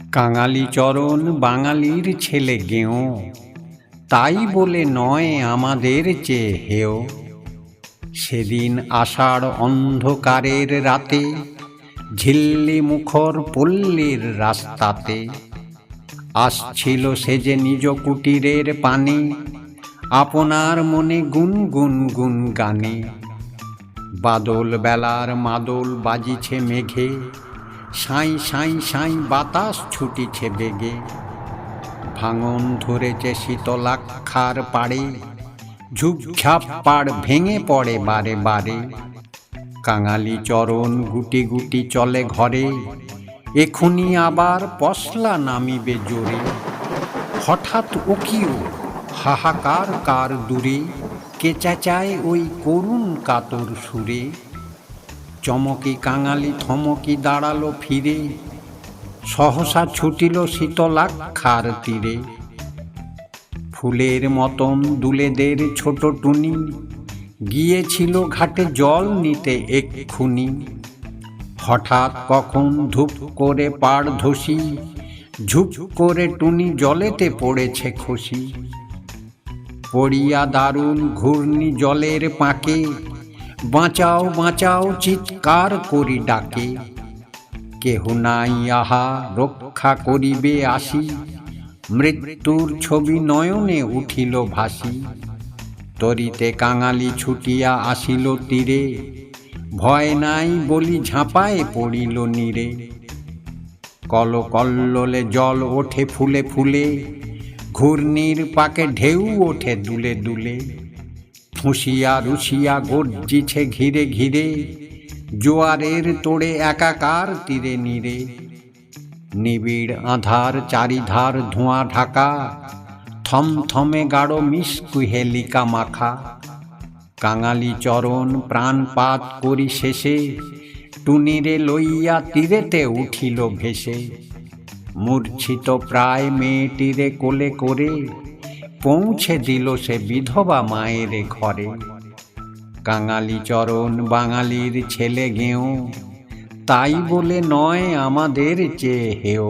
কাঙালি চরণ বাঙালির ছেলে গেঁয়ো তাই বলে নয় আমাদের চেয়ে হেও। সেদিন আষাঢ় অন্ধকারের রাতে, ঝিল্লি মুখর পল্লীর রাস্তাতে, আসছিল সে যে নিজ কুটিরের পানে, আপনার মনে গুন গুন গুন গানে বাদল বেলার মাদল বাজিছে মেঘে সাঁই সাঁই সাঁই বাতাস ছুটিছে বেগে। ভাঙন ধরেছে শীতলাক্ষার পাড়ে। ঝুপঝাপ পাড় ভেঙে পড়ে বারে বারে। কাঙালি চরণ গুটি গুটি চলে ঘরে। এখুনি আবার পশলা নামিবে জোরে। হঠাৎ উকিও হাহাকার কার দূরে। কে ওই করুণ কাতর সুরে। চমকি কাঙালি, থমকি দাঁড়াল ফিরে। সহসা ছুটিল শীতলাক্ষার তীরে। ফুলের মতন দুলেদের ছোট টুনি। গিয়েছিল ঘাটে জল নিতে এক্ষুনি। হঠাৎ কখন ধূপ করে পাড় ধসি, ঝুপ করে টুনি জলেতে পড়েছে খুশি পড়িয়া দারুণ ঘূর্ণি জলের পাকে বাঁচাও বাঁচাও, চিৎকার করি ডাকে। কেহ নাই, আহা, রক্ষা করিবে আসি। মৃত্যুর ছবি নয়নে উঠিল ভাসি। তরিতে কাঙালি ছুটিয়া আসিল তীরে। ভয় নাই বলি ঝাঁপায় পড়িল নীরে। কল কল্লোলে জল ওঠে ফুলে ফুলে। ঘূর্ণির পাকে ঢেউ ওঠে দুলে দুলে। ফুঁসিয়া রুশিয়া গর্জিছে ঘিরে ঘিরে, জোয়ারের তোড়ে একাকার তীরে নীরে। নিবিড় আধার চারিধার ধোঁয়া ঢাকা, থমথমে গাঢ় মিসকুহেলিকা মাখা। কাঙালি চরণ প্রাণপাত করি শেষে, টুনিরে লইয়া তীরেতে উঠিল ভেসে। মূর্ছিত প্রায় মেয়েটিরে কোলে করে পৌঁছে দিল সে বিধবা মায়ের ঘরে। কাঙালি চরণ, বাঙালির ছেলে গেও, তাই বলে নয় আমাদের চেয়ে হেয়